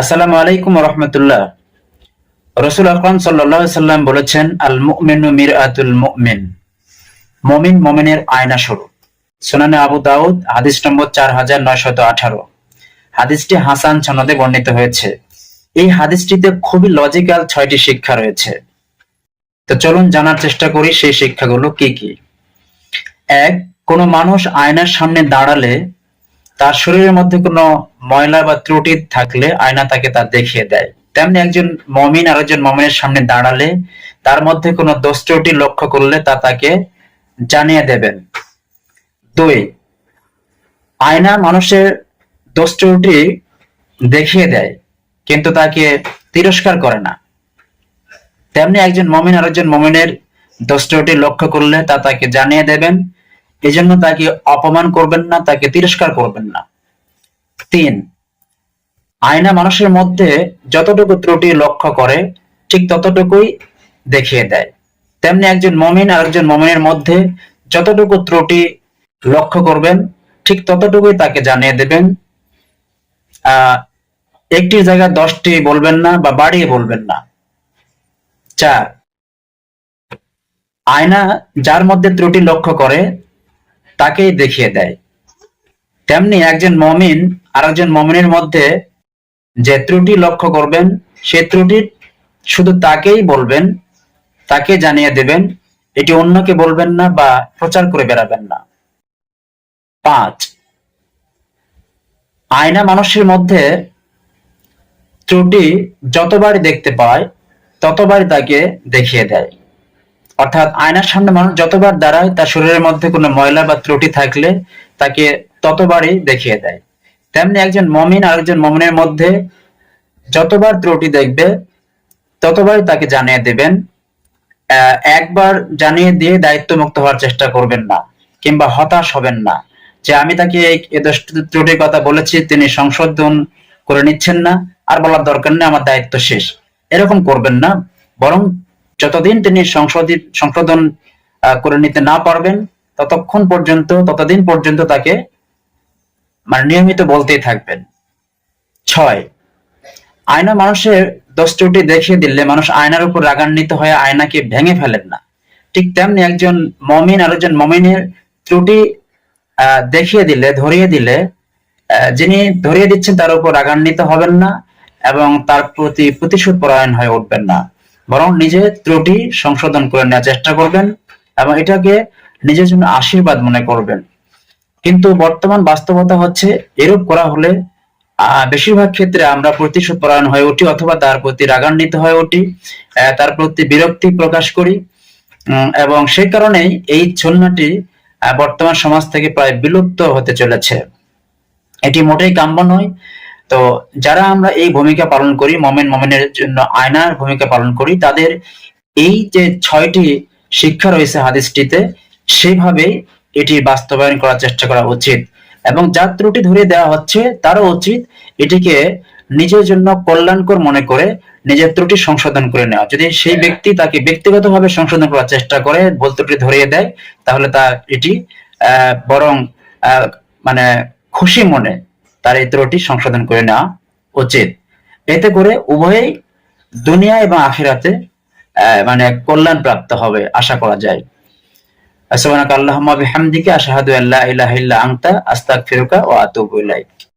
আসসালামু আলাইকুম রহমতুল্লাহ রসুল আকরাম সাল্লাহ সাল্লাম বলেছেন আল মুমিনু মির আতুল মুমিন। মমিন মমিনের আয়না স্বরূপ। সুনানে আবু দাউদ, হাদিস নম্বর চার হাজার নয়শত আঠারো। হাদিসটি হাসান সনদে বর্ণিত হয়েছে। এই হাদিসটিতে খুবই লজিক্যাল ছয়টি শিক্ষা রয়েছে। তো চলুন জানার চেষ্টা করি সেই শিক্ষাগুলো কি কি। এক, কোনো মানুষ আয়নার সামনে দাঁড়ালে তার শরীরের মধ্যে কোনো ময়লা বা ত্রুটি থাকলে আয়না তাকে তা দেখিয়ে দেয়। তেমনি একজন মমিন আর একজন মমিনের সামনে দাঁড়ালে তার মধ্যে কোনো দোষ ত্রুটি লক্ষ্য করলে তা তাকে জানিয়ে দেবেন। দুই, আয়না মানুষের দোষ ত্রুটি দেখিয়ে দেয়, কিন্তু তাকে তিরস্কার করে না। তেমনি একজন মমিন আর একজন মমিনের দোষ ত্রুটি লক্ষ্য করলে তা তাকে জানিয়ে দেবেন এজন্য তাকে অপমান করবেন না, তাকে তিরস্কার করবেন না। তিন, আয়না মানুষের মধ্যে যতটুকু ত্রুটি লক্ষ্য করে, ঠিক ততটুকুই দেখিয়ে দেয়। তেমনি একজন মমিন আর একজন মমিনের মধ্যে যতটুকু ত্রুটি লক্ষ্য করবেন, ঠিক ততটুকুই তাকে জানিয়ে দেবেন। আহ একটি জায়গায় দশটি বলবেন না বা বাড়িয়ে বলবেন না। চার, আয়না যার মধ্যে ত্রুটি লক্ষ্য করে তাকেই দেখিয়ে দেয়। তেমনি একজন মমিন আর একজন মমিনের মধ্যে যে ত্রুটি লক্ষ্য করবেন, সে ত্রুটি শুধু তাকেই বলবেন, তাকে জানিয়ে দেবেন, এটি অন্যকে বলবেন না বা প্রচার করে বেড়াবেন না। পাঁচ, আয়না মানুষের মধ্যে ত্রুটি যতবারই দেখতে পায়, ততবারই তাকে দেখিয়ে দেয়। অর্থাৎ আয়নার সামনে মানুষ যতবার দাঁড়ায়, তার শরীরের মধ্যে কোনো ময়লা বা ত্রুটি থাকলে তাকে ততবারই দেখিয়ে দেয়। তেমনি একজন মমিন আর একজন মমিনের মধ্যে যতবার ত্রুটি দেখবে, ততবারই তাকে জানিয়ে দেবেন একবার জানিয়ে দিয়ে দায়িত্ব মুক্ত হওয়ার চেষ্টা করবেন না, কিংবা হতাশ হবেন না, যে আমি তাকে ত্রুটির কথা বলেছি, তিনি সংশোধন করে নিচ্ছেন না, আর বলার দরকার নেই, আমার দায়িত্ব শেষ। এরকম করবেন না, বরং যতদিন তিনি সংশোধিত সংশোধন করে নিতে না পারবেন, ততক্ষণ পর্যন্ত, ততদিন পর্যন্ত তাকে মানে নিয়মিত বলতেই থাকবেন। ছয়, আয়না মানুষের দোষ ত্রুটি দেখিয়ে দিলে মানুষ আয়নার উপর রাগান্বিত হয়ে আয়নাকে ভেঙে ফেলেন না। ঠিক তেমনি একজন মমিন আর একজন মমিনের ত্রুটি দেখিয়ে দিলে, ধরিয়ে দিলে যিনি ধরিয়ে দিচ্ছেন তার উপর রাগান্বিত হবেন না এবং তার প্রতি প্রতিশোধ পরায়ণ হয়ে উঠবেন না। বরং নিজের ত্রুটি সংশোধন করে নেওয়ার চেষ্টা করবেন এবং এটাকে নিজের জন্য আশীর্বাদ মনে করবেন। কিন্তু বর্তমান বাস্তবতা হচ্ছে, এরূপ করা হলে বেশিরভাগ ক্ষেত্রে আমরা প্রতিশোধ পরায়ণ হয়ে উঠি অথবা তার প্রতি রাগান্বিত হয়ে উঠি তার প্রতি বিরক্তি প্রকাশ করি। এবং সেই কারণেই এই ছন্নাটি বর্তমান সমাজ থেকে প্রায় বিলুপ্ত হতে চলেছে। এটি মোটেই কাম্য নয় তো যারা আমরা এই ভূমিকা পালন করি মমেন মমেনের জন্য আয়নার ভূমিকা পালন করি তাদের এই যে ছয়টি শিক্ষা রয়েছে হাদিসটিতে সেভাবে এটি বাস্তবায়ন করার চেষ্টা করা উচিত। এবং যার ত্রুটি ধরিয়ে দেওয়া হচ্ছে তারও উচিত এটিকে নিজের জন্য কল্যাণকর মনে করে নিজের ত্রুটি সংশোধন করে নেওয়া। যদি সেই ব্যক্তি তাকে ব্যক্তিগতভাবে সংশোধন করার চেষ্টা করে ভুল ত্রুটি ধরিয়ে দেয় তাহলে তা এটি আহ, বরং আহ, মানে খুশি মনে তার এই সংশোধন করে নেওয়া উচিত। এতে করে উভয়ই দুনিয়া এবং আখিরাতে মানে কল্যাণ প্রাপ্ত হবে আশা করা যায়। আসসালামু আলাইকুম আল্লাহুম্মা বিহামদিকা, আশহাদু আল্লা ইলাহা ইল্লা আনতা, আস্তাগফিরুকা ওয়া আতুবু ইলাইক।